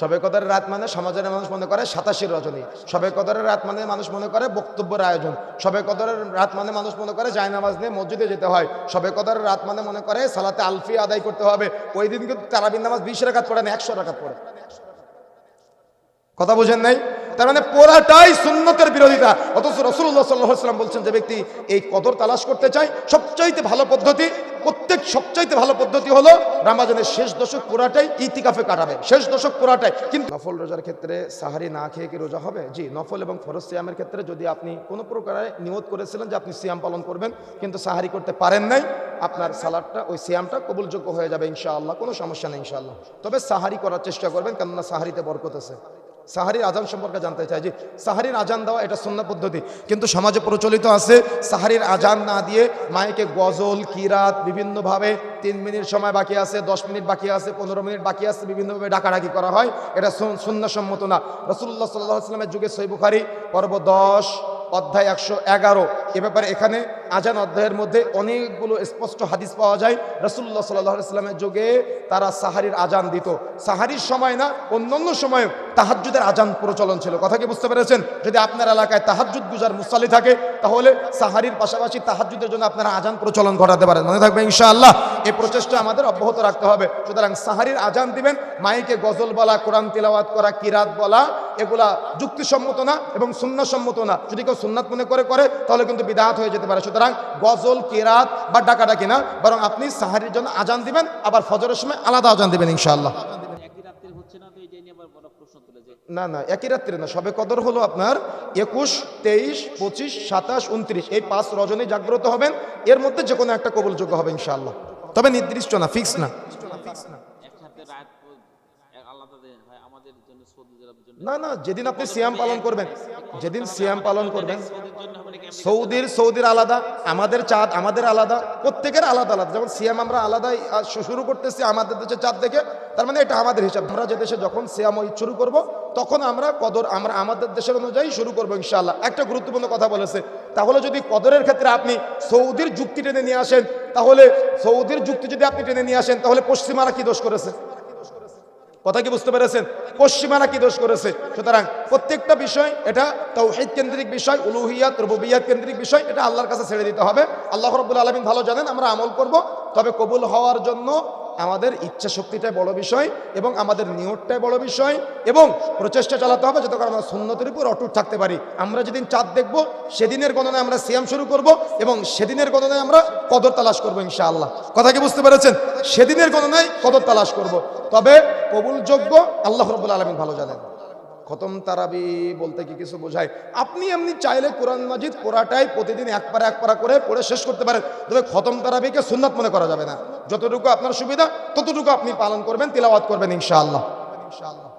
সবে কদরের রাত মানে সমাজের মানুষ মনে করে সাতাশির রজনী। সবে কদরের রাত মানে মানুষ মনে করে বক্তব্যের আয়োজন। সবে কদরের রাত মানে মানুষ মনে করে জায়নামাজ নিয়ে মসজিদে যেতে হয়। সবে কদরের রাত মানে মনে করে সালাতে আলফি আদায় করতে হবে। ওই দিন কিন্তু তারাবিন নামাজ বিশ রাখাত পড়ে না একশো রাখাত পড়ে কথা বুঝেন নাই? তার মানে পোড়াটাই সুন্নতের বিরোধিতা। অথচ রসুল্লাহ সাল্লাম বলছেন যে ব্যক্তি এই কদর তালাশ করতে চায়, সবচাইতে ভালো পদ্ধতি, প্রত্যেক সবচাইতে ভালো পদ্ধতি হলো রামাজানের শেষ দশক পুরাটাই ইতিকাফে কাটাবে। শেষ দশক পুরাটাই কিন্তু নফল রোজার ক্ষেত্রে সাহারি না খেয়ে কি রোজা হবে? জি, নফল এবং ফরজ সিয়ামের ক্ষেত্রে যদি আপনি কোনো প্রকারে নিয়ত করেছিলেন যে আপনি সিয়াম পালন করবেন, কিন্তু সাহারি করতে পারেন নাই, আপনার সালাদটা ওই সিয়ামটা কবুলযোগ্য হয়ে যাবে ইনশাআল্লাহ, কোনো সমস্যা নেই ইনশাআল্লাহ। তবে সাহারি করার চেষ্টা করবেন, কেননা সাহারিতে বরকত আছে। সাহারির আজান সম্পর্কে জানতে চাই যে সাহারির আজান দেওয়া এটা শূন্য পদ্ধতি। কিন্তু সমাজে প্রচলিত আছে, সাহারির আজান না দিয়ে মায়েকে গজল, কিরাত বিভিন্নভাবে তিন মিনিট সময় বাকি আছে, দশ মিনিট বাকি আছে, পনেরো মিনিট বাকি আছে, বিভিন্নভাবে ডাকাডাকি করা হয়। এটা শূন্য সম্মত না। রসুল্লাহ সাল্লাহ আসলামের যুগে সৈবুখারি পর্ব দশ অধ্যায় একশো এগারো। এ ব্যাপারে এখানে আজান অধ্যায়ের মধ্যে অনেকগুলো স্পষ্ট হাদিস পাওয়া যায়। রসুল্লাহ সাল্লাহ সাল্লামের যুগে তারা সাহারির আজান দিত। সাহারির সময় না, অন্যান্য সময়ে তাহাজুদের আজান প্রচলন ছিল। কথা কি বুঝতে পেরেছেন? যদি আপনার এলাকায় তাহাজ্জুদ গুজার মুসালি থাকে, তাহলে সাহারির পাশাপাশি তাহাজ্জুদের জন্য আপনারা আজান প্রচলন ঘটাতে পারেন। মনে থাকবে ইনশাআল্লাহ? এই প্রচেষ্টা আমাদের অব্যাহত রাখতে হবে। সুতরাং সাহারির আজান দিবেন, মাইকে গজল বলা, কোরআন তিলাওয়াত করা, কিরাত বলা এগুলা যুক্তিসম্মত না এবং সুন্নাসম্মত না। যদি কেউ সুন্নাত মনে করে করে, তাহলে কিন্তু বিদাহাত হয়ে যেতে পারে। সুতরাং গজল, কেরাত বা ডাকাডাকি না, বরং আপনি সাহারির জন্য আজান দিবেন, আবার ফজরের সময় আলাদা আজান দিবেন, ইনশাআল্লাহ। না না, একই রাত্রে না, সবে কদর হলো আপনার একুশ, তেইশ, পঁচিশ, সাতাশ, উনত্রিশ। এই পাঁচ রজনী জাগ্রত হবেন। এর মধ্যে যে কোনো একটা কবলযোগ্য হবে, ইনশাআল্লাহ। তবে নির্দিষ্ট না, ফিক্স না। না না যেদিন আপনি সিয়াম পালন করবেন যেদিন সিয়াম পালন করবেন সৌদির? সৌদির আলাদা আমাদের চাঁদ আমাদের আলাদা প্রত্যেকের আলাদা আলাদা। যেমন সিয়াম আমরা আলাদাই শুরু করতেছি আমাদের দেশে চাঁদ দেখে তার মানে এটা আমাদের হিসাব। আমরা যে দেশে যখন সিয়াম শুরু করব তখন আমরা কদর আমরা আমাদের দেশের অনুযায়ী শুরু করব ইনশাআল্লাহ। একটা গুরুত্বপূর্ণ কথা বলেছে তাহলে যদি কদরের ক্ষেত্রে আপনি সৌদির যুক্তি টেনে নিয়ে আসেন তাহলে সৌদির যুক্তি যদি আপনি টেনে নিয়ে আসেন তাহলে পশ্চিমারা কি দোষ করেছে? কথা কি বুঝতে পেরেছেন? পশ্চিমারা কি দোষ করেছে? সুতরাং প্রত্যেকটা বিষয় এটা তৌহিদ কেন্দ্রিক বিষয়, উলুহিয়াত, রুবুবিয়াত কেন্দ্রিক বিষয়, এটা আল্লাহর কাছে ছেড়ে দিতে হবে। আল্লাহ রব্বুল আলমিন ভালো জানেন, আমরা আমল করব। তবে কবুল হওয়ার জন্য আমাদের ইচ্ছা শক্তিটাই বড় বিষয় এবং আমাদের নিয়তটাই বড় বিষয় এবং প্রচেষ্টা চালাতে হবে যাতে আমরা সুন্নতির উপর অটুট থাকতে পারি। আমরা যেদিন চাঁদ দেখব, সেদিনের গণনায় আমরা সিয়াম শুরু করব এবং সেদিনের গণনায় আমরা কদর তালাশ করব ইনশাআল্লাহ। কথা কি বুঝতে পেরেছেন? সেদিনের গণনায় কদর তালাশ করব। তবে কবুলযোগ্য? আল্লাহ রব্বুল আলমিন ভালো জানেন। খতম তারাবি বলতে কি কিছু বোঝায়? আপনি এমনি চাইলে কোরআন মাজিদ পড়াটাই প্রতিদিন এক পারা এক পারা করে পড়ে শেষ করতে পারেন। তবে খতম তারাবিকে সুন্নাত মনে করা যাবে না। যতটুকু আপনার সুবিধা, ততটুকু আপনি পালন করবেন, তিলাওয়াত করবেন ইনশাআল্লাহ। ইনশাআল্লাহ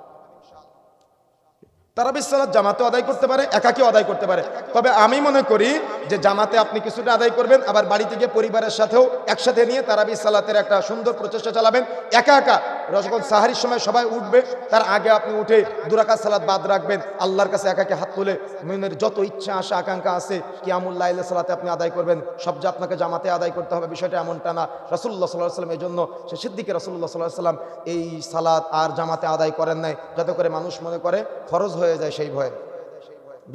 তারাবির সালাত জামাতে আদায় করতে পারে একাকেও আদায় করতে পারে। তবে আমি মনে করি যে জামাতে আপনি কিছুটা আদায় করবেন, আবার বাড়ি থেকে পরিবারের সাথেও একসাথে নিয়ে তারাবি সালাতের একটা সুন্দর প্রচেষ্টা চালাবেন। একা একা যখন সাহারির সময় সবাই উঠবে, তার আগে আপনি উঠে দুরাকা সালাদ বাদ রাখবেন। আল্লাহর কাছে একাকে হাত তুলে মনের যত ইচ্ছা, আশা, আকাঙ্ক্ষা আছে কিয়ামুল্লাহ সালাতে আপনি আদায় করবেন। সব যে আপনাকে জামাতে আদায় করতে হবে বিষয়টা এমনটা না। রাসুল্লাহ সাল্লাহ সাল্লাম এই জন্য সে সিদ্দিকে রাসুল্লাহ সাল্লাহ সাল্লাম এই সালাদ আর জামাতে আদায় করেন নাই। যাতে করে মানুষ মনে করে ফরজ হয়ে যায় সেই ভয়ে।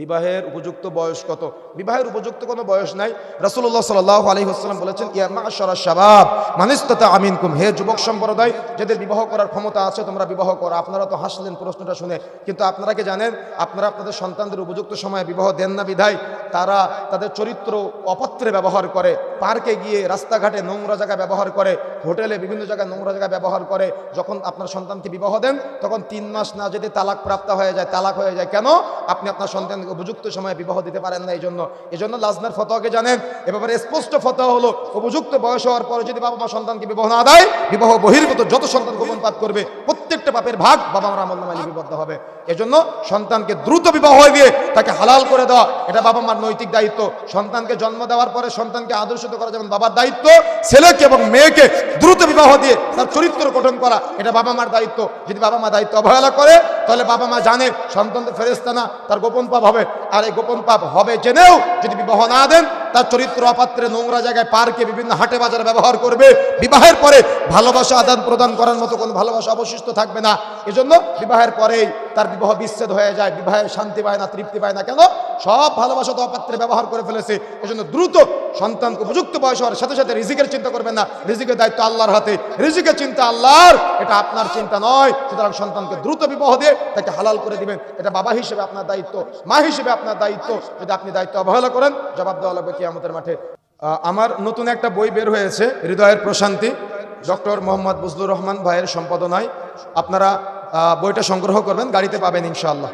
বিবাহের উপযুক্ত বয়স কত? বিবাহের উপযুক্ত কোনো বয়স নাই। রাসুল্লাহ সাল্লাহ আলী হাসলাম বলেছেন ইয়ামা শাবাব মানিস্ততা আমিন কুম হে যুবক সম্প্রদায়, যাদের বিবাহ করার ক্ষমতা আছে, তোমরা বিবাহ করো। আপনারা তো হাসলেন প্রশ্নটা শুনে। কিন্তু আপনারা কি জানেন? আপনারা আপনাদের সন্তানদের উপযুক্ত সময়ে বিবাহ দেন না বিধায় তারা তাদের চরিত্র অপত্রে ব্যবহার করে। পার্কে গিয়ে রাস্তাঘাটে নোংরা জায়গা ব্যবহার করে, হোটেলে বিভিন্ন জায়গায় নোংরা জায়গা ব্যবহার করে। যখন আপনার সন্তানকে বিবাহ দেন, তখন তিন মাস না যদি তালাক প্রাপ্ত হয়ে যায়। তালাক হয়ে যায় কেন? আপনি আপনার সন্তানকে উপযুক্ত সময়ে বিবাহ দিতে পারেন না এই জন্য এই জন্য লাজনার ফতোয়াকে জানেন। এ ব্যাপারে স্পষ্ট ফতোয়া হলো, উপযুক্ত বয়স হওয়ার পরে যদি বাবা মা সন্তানকে বিবাহ না দেয়, বিবাহ বহির্ভূত যত সন্তান গোপন পাপ করবে, প্রত্যেকটা পাপের ভাগ বাবা মার আমল নামায় লিপিবদ্ধ হবে। এজন্য সন্তানকে দ্রুত বিবাহ হয়ে দিয়ে তাকে হালাল করে দেওয়া, এটা বাবা মার নৈতিক দায়িত্ব। সন্তানকে জন্ম দেওয়ার পরে সন্তানকে আদর্শিত করা যেমন বাবার দায়িত্ব, ছেলেকে এবং মেয়েকে দ্রুত বিবাহ দিয়ে তার চরিত্র গঠন করা, এটা বাবা মার দায়িত্ব। যদি বাবা মা দায়িত্ব অবহেলা করে তাহলে বাবা মা জানে, সন্তান তো ফেরেস্তা না, তার গোপন পাপ হবে। আর এই গোপন পাপ হবে জেনেও যদি বিবাহ না দেন, তার চরিত্র অপাত্রে নোংরা জায়গায় পার্কে বিভিন্ন হাটে বাজারে ব্যবহার করবে। বিবাহের পরে ভালোবাসা আদান প্রদান করার মতো কোনো ভালোবাসা অবশিষ্ট থাকবে না। এজন্য বিবাহের পরেই তার বিবাহ বিচ্ছেদ হয়ে যায় বিবাহের শান্তি পায় না, তৃপ্তি পায় না। কেন? সব ভালোবাসা তো ব্যবহার করে ফেলেছে। এজন্য দ্রুত সন্তানকে উপযুক্ত বয়স হওয়ার সাথে সাথে রিজিকের চিন্তা করবেন না। রিজিকের দায়িত্ব আল্লাহর হাতে। রিজিকের চিন্তা আল্লাহর। এটা আপনার চিন্তা নয়। সুতরাং সন্তানকে দ্রুত বিবাহ দিয়ে তাকে হালাল করে দিবেন। এটা বাবা হিসেবে আপনার দায়িত্ব, মা হিসেবে আপনার দায়িত্ব। যদি আপনি দায়িত্ব অবহেলা করেন, জবাব দেওয়া লাগবে কি আমাদের মাঠে আমার নতুন একটা বই বের হয়েছে, হৃদয়ের প্রশান্তি। ডক্টর মোহাম্মদ বুজলুর রহমান ভাইয়ের সম্পাদনায়। আপনারা বইটা সংগ্রহ করবেন, গাড়িতে পাবেন ইনশাআল্লাহ।